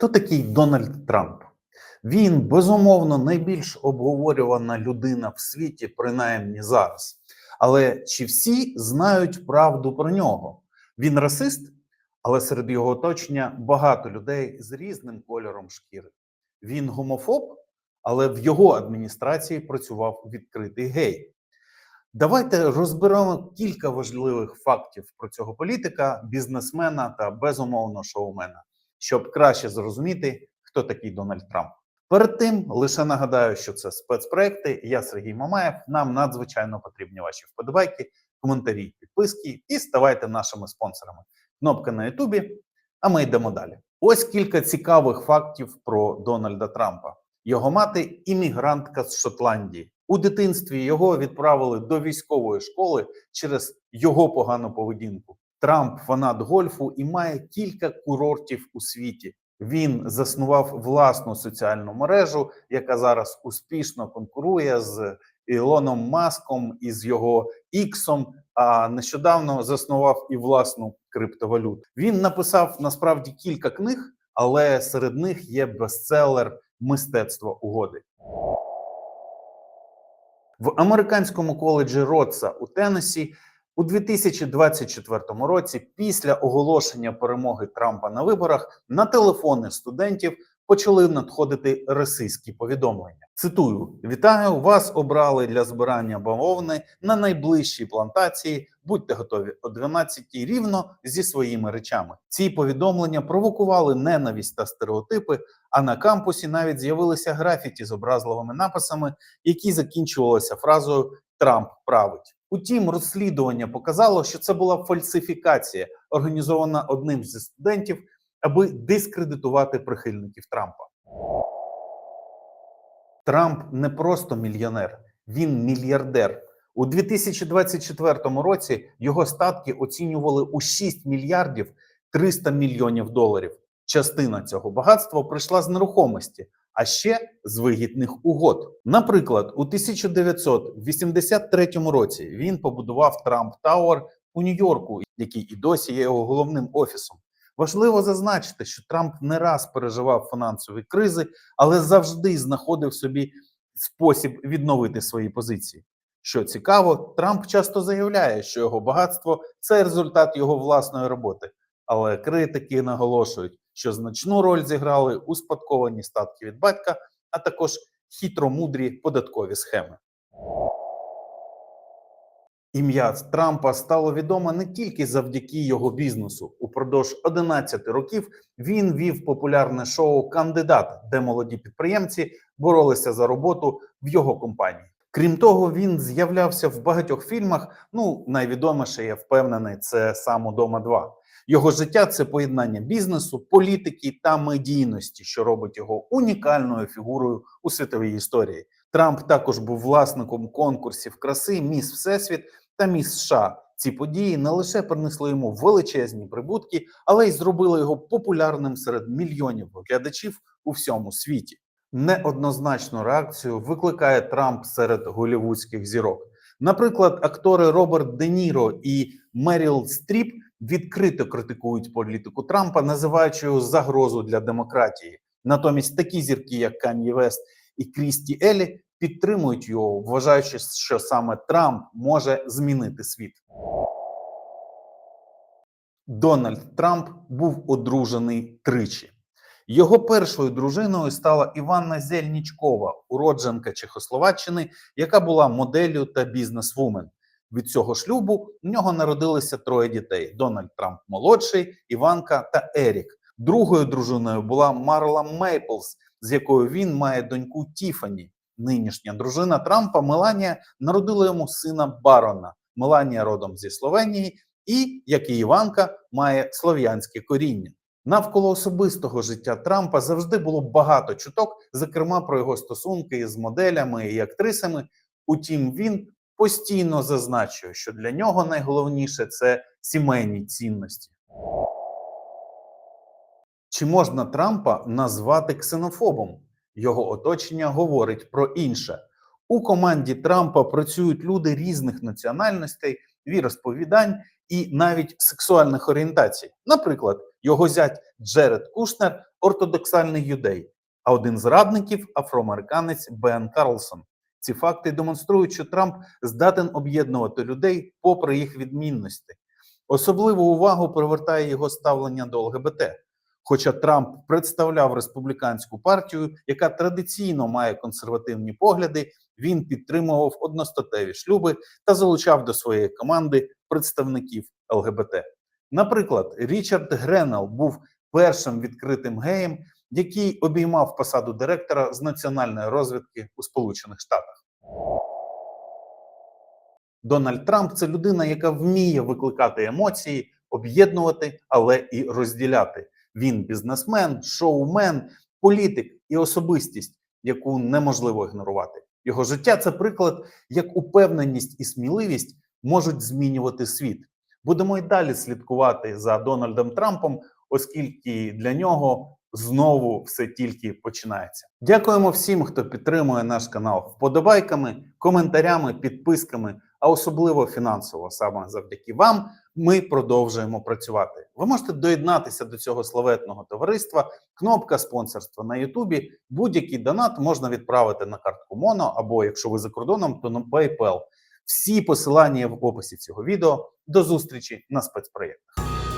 Хто такий Дональд Трамп? Він безумовно найбільш обговорювана людина в світі, принаймні зараз. Але чи всі знають правду про нього? Він расист, але серед його оточення багато людей з різним кольором шкіри. Він гомофоб, але в його адміністрації працював відкритий гей. Давайте розберемо кілька важливих фактів про цього політика, бізнесмена та безумовно шоумена, щоб краще зрозуміти, хто такий Дональд Трамп. Перед тим лише нагадаю, що це спецпроекти. Я Сергій Мамаєв. Нам надзвичайно потрібні ваші вподобайки, коментарі, підписки і ставайте нашими спонсорами. Кнопка на Ютубі. А ми йдемо далі. Ось кілька цікавих фактів про Дональда Трампа. Його мати іммігрантка з Шотландії. У дитинстві його відправили до військової школи через його погану поведінку. Трамп фанат гольфу і має кілька курортів у світі. Він заснував власну соціальну мережу, яка зараз успішно конкурує з Ілоном Маском і з його Іксом. А нещодавно заснував і власну криптовалюту. Він написав насправді кілька книг, але серед них є бестселер Мистецтво угоди. В американському коледжі Ротса у Теннессі у 2024 році, після оголошення перемоги Трампа на виборах, на телефони студентів почали надходити російські повідомлення. Цитую: вітаю вас! Обрали для збирання бавовни на найближчій плантації. Будьте готові о 12 рівно зі своїми речами. Ці повідомлення провокували ненависть та стереотипи. А на кампусі навіть з'явилися графіті з образливими написами, які закінчувалися фразою Трамп править. Утім, розслідування показало, що це була фальсифікація, організована одним зі студентів, аби дискредитувати прихильників Трампа. Трамп не просто мільйонер, він мільярдер. У 2024 році його статки оцінювали у 6 мільярдів 300 мільйонів доларів. Частина цього багатства прийшла з нерухомості, а ще з вигідних угод. Наприклад, у 1983 році він побудував Трамп Тауер у Нью-Йорку, який і досі є його головним офісом. Важливо зазначити, що Трамп не раз переживав фінансові кризи, але завжди знаходив собі спосіб відновити свої позиції. Що цікаво, Трамп часто заявляє, що його багатство це результат його власної роботи, але критики наголошують, що значну роль зіграли успадковані статки від батька, а також хитромудрі податкові схеми. Ім'я Трампа стало відоме не тільки завдяки його бізнесу. Упродовж 11 років він вів популярне шоу Кандидат, де молоді підприємці боролися за роботу в його компанії. Крім того, він з'являвся в багатьох фільмах. Ну, найвідоміше, я впевнений, це сам удома 2». Його життя це поєднання бізнесу, політики та медійності, що робить його унікальною фігурою у світовій історії. Трамп також був власником конкурсів краси Міс Всесвіт та Міс США. Ці події не лише принесли йому величезні прибутки, але й зробили його популярним серед мільйонів глядачів у всьому світі. Неоднозначну реакцію викликає Трамп серед голівудських зірок. Наприклад, актори Роберт Де Ніро і Меріл Стріп відкрито критикують політику Трампа, називаючи його загрозу для демократії. Натомість такі зірки, як Кан'є Вест і Крісті Елі, підтримують його, вважаючи, що саме Трамп може змінити світ. Дональд Трамп був одружений тричі. Його першою дружиною стала Іванна Зельнічкова, уродженка Чехословаччини, яка була моделлю та бізнесвумен. Від цього шлюбу в нього народилися троє дітей: Дональд Трамп молодший, Іванка та Ерік. Другою дружиною була Марла Мейплс, з якою він має доньку Тіфані. Нинішня дружина Трампа Меланія народила йому сина Барона. Меланія родом зі Словенії, і як і Іванка, має слов'янське коріння. Навколо особистого життя Трампа завжди було багато чуток, зокрема про його стосунки з моделями і актрисами. Утім, він постійно зазначує, що для нього найголовніше це сімейні цінності. Чи можна Трампа назвати ксенофобом? Його оточення говорить про інше. У команді Трампа працюють люди різних національностей, віросповідань і навіть сексуальних орієнтацій. Наприклад, його зять Джеред Кушнер ортодоксальний юдей, а один з радників афроамериканець Бен Карлсон. Ці факти демонструють, що Трамп здатен об'єднувати людей попри їх відмінності. Особливу увагу привертає його ставлення до ЛГБТ. Хоча Трамп представляв республіканську партію, яка традиційно має консервативні погляди, він підтримував одностатеві шлюби та залучав до своєї команди представників ЛГБТ. Наприклад, Річард Гренел був першим відкритим геєм, який обіймав посаду директора з національної розвідки у Сполучених Штатах. Дональд Трамп це людина, яка вміє викликати емоції, об'єднувати, але і розділяти. Він бізнесмен, шоумен, політик і особистість, яку неможливо ігнорувати. Його життя це приклад, як упевненість і сміливість можуть змінювати світ. Будемо й далі слідкувати за Дональдом Трампом, оскільки для нього знову все тільки починається. Дякуємо всім, хто підтримує наш канал вподобайками, коментарями, підписками, а особливо фінансово. Саме завдяки вам ми продовжуємо працювати. Ви можете доєднатися до цього славетного товариства. Кнопка спонсорства на Ютубі. Будь-який донат можна відправити на картку Моно, або якщо ви за кордоном, то на PayPal. Всі посилання в описі цього відео. До зустрічі на спецпроєктах.